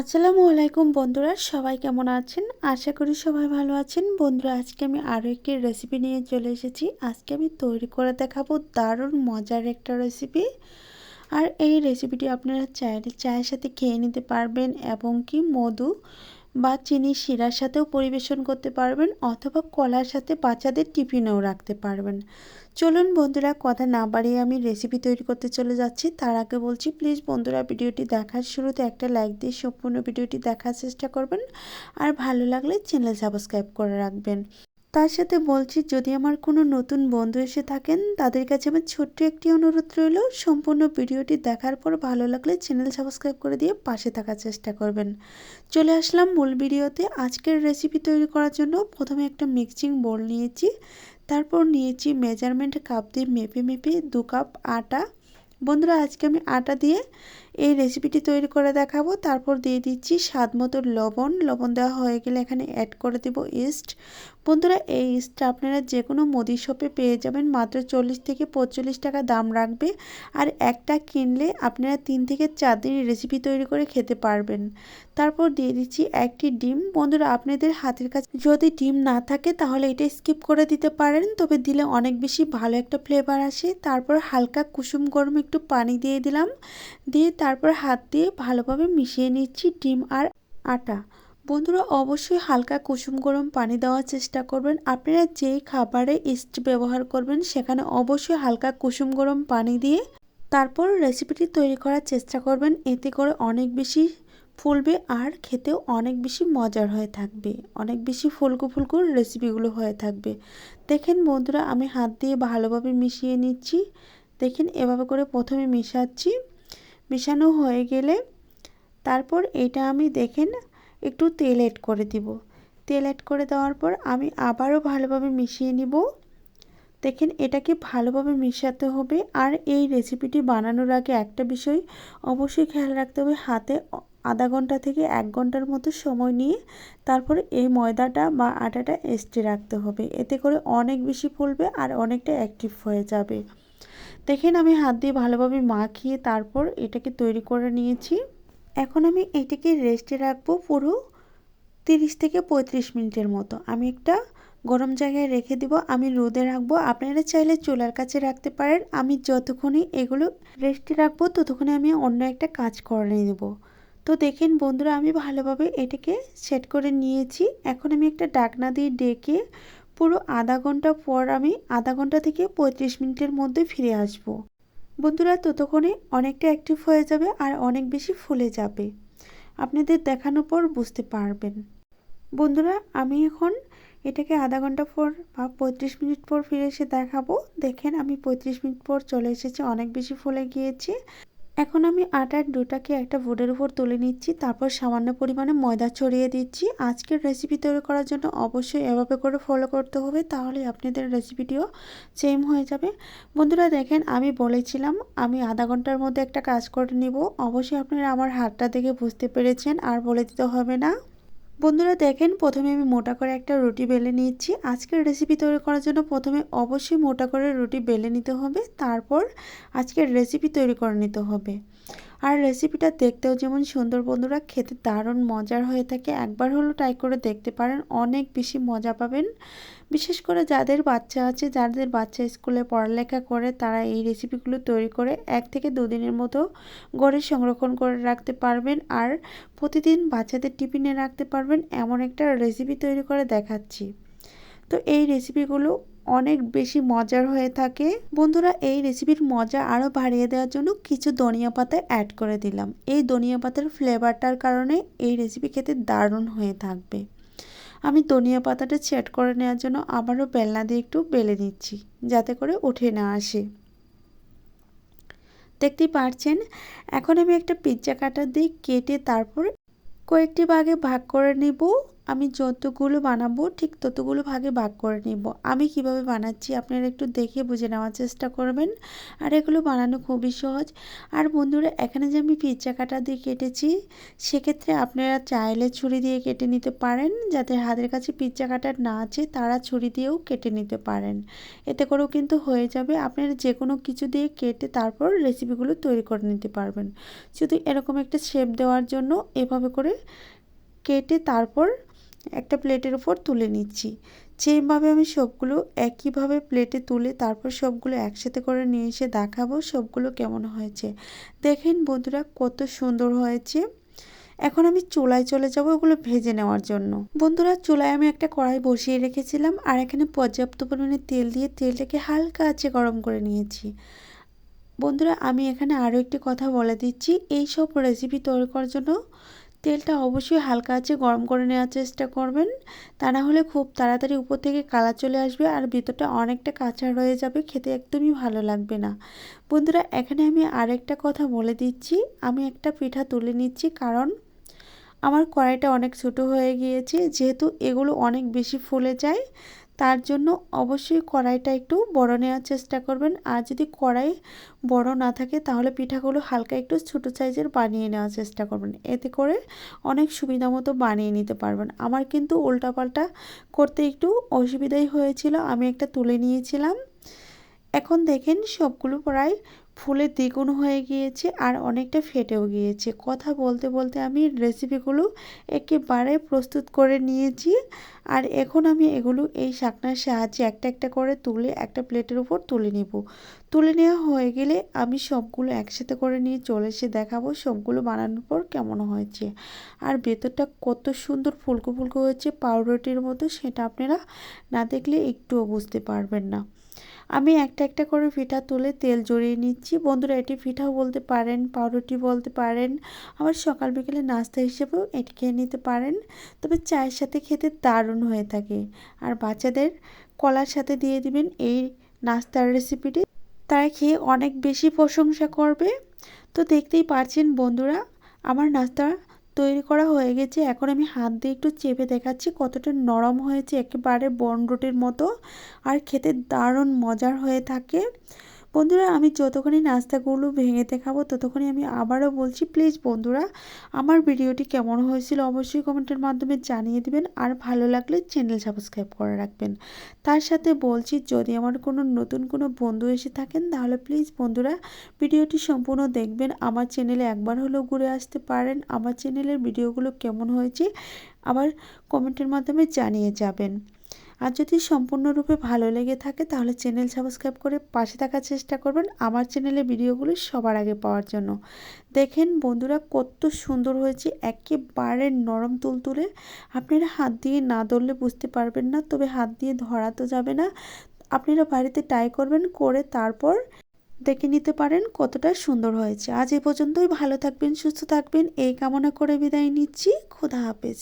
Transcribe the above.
আসসালামু আলাইকুম বন্ধুরা, সবাই কেমন আছেন? আশা করি সবাই ভালো আছেন। বন্ধুরা, আজকে আমি আরও একটি রেসিপি নিয়ে চলে এসেছি। আজকে আমি তৈরি করে দেখাবো দারুণ মজার একটা রেসিপি আর এই রেসিপিটি আপনারা চায়ের চায়ের সাথে খেয়ে নিতে পারবেন এবং কি মধু বা চিনি শিরার সাথেও পরিবেশন করতে পারবেন অথবা কলার সাথে বাচ্চাদের টিফিনেও রাখতে পারবেন। চলুন বন্ধুরা, কথা না বাড়িয়ে আমি রেসিপি তৈরি করতে চলে যাচ্ছি। তার আগে বলছি প্লিজ বন্ধুরা, ভিডিওটি দেখার শুরুতে একটা লাইক দিয়ে সম্পূর্ণ ভিডিওটি দেখার চেষ্টা করবেন। আর ভালো লাগলে চ্যানেল সাবস্ক্রাইব করে রাখবেন। তার সাথে বলছি, যদি আমার কোনো নতুন বন্ধু এসে থাকেন, তাদের কাছে আমার ছোট্ট একটি অনুরোধ রইল, সম্পূর্ণ ভিডিওটি দেখার পর ভালো লাগলে চ্যানেল সাবস্ক্রাইব করে দিয়ে পাশে থাকার চেষ্টা করবেন। চলে আসলাম মূল ভিডিওতে। আজকের রেসিপি তৈরি করার জন্য প্রথমে একটা মিক্সিং বোল নিয়েছি, তারপর নিয়েছি মেজারমেন্ট কাপ দিয়ে মেপে মেপে দু কাপ আটা। বন্ধুরা, আজকে আমি আটা দিয়ে এই রেসিপিটি তৈরি করে দেখাবো। তারপর দিয়ে দিচ্ছি স্বাদ মতো লবণ। লবণ দেওয়া হয়ে গেলে এখানে অ্যাড করে দেবো ইস্ট বন্ধুরা, এই ইস্টটা আপনারা যে কোনো মুদি শপে পেয়ে যাবেন। মাত্র চল্লিশ থেকে পঁয়তাল্লিশ টাকা দাম রাখবে। আর একটা কিনলে আপনারা তিন থেকে চার দিন রেসিপি তৈরি করে খেতে পারবেন। তারপর দিয়ে দিচ্ছি একটি ডিম। বন্ধুরা, আপনাদের হাতের কাছে যদি ডিম না থাকে, তাহলে এটা স্কিপ করে দিতে পারেন। তবে দিলে অনেক বেশি ভালো একটা ফ্লেভার আসে। তারপর হালকা কুসুম গরম একটু পানি দিয়ে দিলাম। দিয়ে তারপর হাত দিয়ে ভালোভাবে মিশিয়ে নিচ্ছি ডিম আর আটা। বন্ধুরা অবশ্যই হালকা কুসুম গরম পানি দেওয়ার চেষ্টা করবেন। আপনারা যেই খাবারে ইস্ট ব্যবহার করবেন, সেখানে অবশ্যই হালকা কুসুম গরম পানি দিয়ে তারপর রেসিপিটি তৈরি করার চেষ্টা করবেন। এতে করে অনেক বেশি ফুলবে আর খেতেও অনেক বেশি মজার হয়ে থাকবে। অনেক বেশি ফুলকো ফুলকো রেসিপিগুলো হয়ে থাকবে। দেখেন বন্ধুরা, আমি হাত দিয়ে ভালোভাবে মিশিয়ে নিচ্ছি। দেখেন এভাবে করে প্রথমে মিশাচ্ছি। মেশানো হয়ে গেলে তারপর এটা আমি দেখেন একটু তেল অ্যাড করে দিব। তেল অ্যাড করে দেওয়ার পর আমি আবারও ভালোভাবে মিশিয়ে নিব। দেখেন এটাকে ভালোভাবে মিশাতে হবে আর এই রেসিপিটি বানানোর আগে একটা বিষয় অবশ্যই খেয়াল রাখতে হবে, হাতে আধা ঘণ্টা থেকে এক ঘণ্টার মতো সময় নিয়ে তারপর এই ময়দাটা বা আটাটা এস্টে রাখতে হবে। এতে করে অনেক বেশি ফুলবে আর অনেকটা অ্যাক্টিভ হয়ে যাবে। দেখেন আমি হাত দিয়ে ভালোভাবে মাখিয়ে তারপর এটাকে তৈরি করে নিয়েছি। এখন আমি এটাকে রেস্টে রাখব পুরো তিরিশ থেকে পঁয়ত্রিশ মিনিটের মতো। আমি একটা গরম জায়গায় রেখে দিব, আমি রোদে রাখব। আপনারা চাইলে চুলার কাছে রাখতে পারেন। আমি যতক্ষণই এগুলো রেস্টে রাখব, ততক্ষণে আমি অন্য একটা কাজ করে নেব। তো দেখেন বন্ধুরা, আমি ভালোভাবে এটাকে সেট করে নিয়েছি। এখন আমি একটা ডাকনা দিয়ে ডেকে পুরো আধা ঘণ্টা পর আমি আধা ঘণ্টা থেকে পঁয়ত্রিশ মিনিটের মধ্যে ফিরে আসব। বন্ধুরা, ততক্ষণে অনেকটা অ্যাক্টিভ হয়ে যাবে আর অনেক বেশি ফুলে যাবে। আপনাদের দেখানোর পর বুঝতে পারবেন। বন্ধুরা, আমি এখন এটাকে আধা ঘণ্টা পর বা পঁয়ত্রিশ মিনিট পর ফিরে এসে দেখাবো। দেখেন, আমি পঁয়ত্রিশ মিনিট পর চলে এসেছি, অনেক বেশি ফুলে গিয়েছে। এখন আমি আটার ডোটাকে একটা বোর্ডের উপর তুলে নিচ্ছি, তারপর সামান্য পরিমাণে ময়দা ছড়িয়ে দিচ্ছি। আজকের রেসিপি তৈরি করার জন্য অবশ্যই এভাবে করে ফলো করতে হবে, তাহলে আপনাদের রেসিপিটিও সেম হয়ে যাবে। বন্ধুরা দেখেন, আমি বলেছিলাম, আমি আধা ঘণ্টার মধ্যে একটা কাজ করে নিব। অবশ্যই আপনারা আমার হাতটা দেখে বুঝতে পেরেছেন, আর বলে দিতে হবে না। বন্ধুরা দেখেন, প্রথমে আমি মোটা করে একটা রুটি বেলে নিচ্ছি আজকের রেসিপি তৈরি করার জন্য প্রথমে অবশ্যই মোটা করে রুটি বেলে নিতে হবে, তারপর আজকের রেসিপি তৈরি করে নিতে হবে। আর রেসিপিটা দেখতেও যেমন সুন্দর, বন্ধুরা। খেতে দারুণ মজার হয়ে থাকে। একবার হলো ট্রাই করে দেখতে পারেন। অনেক বেশি মজা পাবেন। বিশেষ করে যাদের বাচ্চা আছে, যাদের বাচ্চা স্কুলে পড়ালেখা করে, তারা এই রেসিপিগুলো তৈরি করে এক থেকে দুদিনের মতো গড়ে সংরক্ষণ করে রাখতে পারবেন। আর প্রতিদিন বাচ্চাদের টিফিনে রাখতে পারবেন। এমন একটা রেসিপি তৈরি করে দেখাচ্ছি। তো এই রেসিপিগুলো অনেক বেশি মজার হয়ে থাকে। বন্ধুরা, এই রেসিপির মজা আরও বাড়িয়ে দেওয়ার জন্য কিছু ধনিয়া পাতা অ্যাড করে দিলাম। এই ধনিয়া পাতার ফ্লেভারটার কারণে এই রেসিপি খেতে দারুণ হয়ে থাকবে। আমি ধনিয়া পাতাটা সেট করে নেওয়ার জন্য আবারও বেলনা দিয়ে একটু বেলে নিচ্ছি, যাতে করে উঠে না আসে। দেখতেই পারছেন, এখন আমি একটা পিৎজা কাটার দিয়ে কেটে তারপর কয়েকটি ভাগে ভাগ করে নিব। আমি যতগুলো বানাবো, ঠিক ততগুলো ভাগে ভাগ করে নিব। আমি কীভাবে বানাচ্ছি আপনারা একটু দেখে বুঝে নেওয়ার চেষ্টা করবেন। আর এগুলো বানানো খুবই সহজ। আর বন্ধুরা, এখানে যে আমি পিজ্জা কাটা দিয়ে কেটেছি, সেক্ষেত্রে আপনারা চাইলে ছুরি দিয়ে কেটে নিতে পারেন। যাদের হাতের কাছে পিজ্জা কাটার না আছে, তারা ছুরি দিয়েও কেটে নিতে পারেন। এতে করেও কিন্তু হয়ে যাবে। আপনারা যে কোনো কিছু দিয়ে কেটে তারপর রেসিপিগুলো তৈরি করে নিতে পারবেন। শুধু এরকম একটা শেপ দেওয়ার জন্য এভাবে করে কেটে তারপর একটা প্লেটের উপর তুলে নিচ্ছি। যেভাবে আমি সবগুলো একইভাবে প্লেটে তুলে তারপর সবগুলো একসাথে করে নিয়ে এসে দেখাবো সবগুলো কেমন হয়েছে। দেখেন বন্ধুরা কত সুন্দর হয়েছে। এখন আমি চুলায় চলে যাব ওগুলো ভেজে নেওয়ার জন্য। বন্ধুরা চুলায় আমি একটা কড়াই বসিয়ে রেখেছিলাম আর এখানে পর্যাপ্ত পরিমাণে তেল দিয়ে তেলটাকে হালকা আছে গরম করে নিয়েছি। বন্ধুরা আমি এখানে আরও একটি কথা বলে দিচ্ছি। এই সব রেসিপি তৈরি করার জন্য তেলটা অবশ্যই হালকা আছে, গরম করে নেওয়ার চেষ্টা করবেন। তা না হলে খুব তাড়াতাড়ি উপর থেকে কালার চলে আসবে আর ভিতরটা অনেকটা কাঁচা রয়ে যাবে, খেতে একদমই ভালো লাগবে না। বন্ধুরা, এখানে আমি আরেকটা কথা বলে দিচ্ছি। আমি একটা পিঠা তুলে নিচ্ছি কারণ আমার কড়াইটা অনেক ছোট হয়ে গিয়েছে, যেহেতু এগুলো অনেক বেশি ফুলে যায় তার জন্য অবশ্যই কড়াইটা একটু বড় নেওয়ার চেষ্টা করবেন। আর যদি কড়াই বড় না থাকে, তাহলে পিঠাগুলো হালকা একটু ছোটো সাইজের বানিয়ে নেওয়ার চেষ্টা করবেন। এতে করে অনেক সুবিধা মতো বানিয়ে নিতে পারবেন। আমার কিন্তু উল্টাপাল্টা করতে একটু অসুবিধাই হয়েছিল। আমি একটা তুলে নিয়েছিলাম। এখন দেখেন সবগুলো প্রায় ফুলে দ্বিগুণ হয়ে গিয়েছে আর অনেকটা ফেটেও গিয়েছে। কথা বলতে বলতে আমি রেসিপিগুলো একেবারে প্রস্তুত করে নিয়েছি আর এখন আমি এগুলো এই শাকনার সাহায্যে একটা একটা করে তুলে একটা প্লেটের উপর তুলে নিব। তুলে নেওয়া হয়ে গেলে আমি সবগুলো একসাথে করে নিয়ে চলে এসে দেখাবো সবগুলো বানানোর পর কেমন হয়েছে। আর ভেতরটা কত সুন্দর ফুলকো ফুলকো হয়েছে, পাউরুটির মতো, সেটা আপনারা না দেখলে একটুও বুঝতে পারবেন না। আমি একটা একটা করে পিঠা তুলে তেল জড়িয়ে নিচ্ছি। বন্ধুরা, এটি পিঠাও বলতে পারেন পাউরুটি বলতে পারেন, আবার সকাল বিকেলে নাস্তা হিসেবেও এটি খেয়ে নিতে পারেন। তবে চায়ের সাথে খেতে দারুণ হয়ে থাকে। আর বাচ্চাদের কলার সাথে দিয়ে দিবেন এই নাস্তার রেসিপিটি। তারা খেয়ে অনেক বেশি প্রশংসা করবে। তো দেখতেই পারছেন বন্ধুরা, আমার নাস্তা তৈরি করা হয়ে গেছে। এখন আমি হাত দিয়ে একটু চেপে দেখাচ্ছি কতটা নরম হয়েছে। একেবারে বন রুটির মতো। আর খেতে দারুণ মজার হয়ে থাকে। বন্ধুরা, আমি যতক্ষণই নাস্তাগুলো ভেঙে দেখাবো ততক্ষণই আমি আবারও বলছি প্লিজ বন্ধুরা, আমার ভিডিওটি কেমন হয়েছিল অবশ্যই কমেন্টের মাধ্যমে জানিয়ে দিবেন, আর ভালো লাগলে চ্যানেল সাবস্ক্রাইব করে রাখবেন। তার সাথে বলছি, যদি আমার কোনো নতুন কোনো বন্ধু এসে থাকেন, তাহলে প্লিজ বন্ধুরা, ভিডিওটি সম্পূর্ণ দেখবেন। আমার চ্যানেলে একবার হলেও ঘুরে আসতে পারেন, আমার চ্যানেলের ভিডিওগুলো কেমন হয়েছে, আবার কমেন্টের মাধ্যমে জানিয়ে যাবেন। আর যদি সম্পূর্ণরূপে ভালো লেগে থাকে, তাহলে চ্যানেল সাবস্ক্রাইব করে পাশে থাকার চেষ্টা করবেন আমার চ্যানেলে ভিডিওগুলো সবার আগে পাওয়ার জন্য। দেখেন বন্ধুরা, কত সুন্দর হয়েছে, একেবারে নরম তুলতুলে। আপনারা হাত দিয়ে না ধরলে বুঝতে পারবেন না, তবে হাত দিয়ে ধরা তো যাবে না। আপনারা বাড়িতে ট্রাই করবেন, করে তারপর দেখে নিতে পারেন কতটা সুন্দর হয়েছে। আজ এ পর্যন্তই, ভালো থাকবেন, সুস্থ থাকবেন, এই কামনা করে বিদায় নিচ্ছি। খোদা হাফেজ।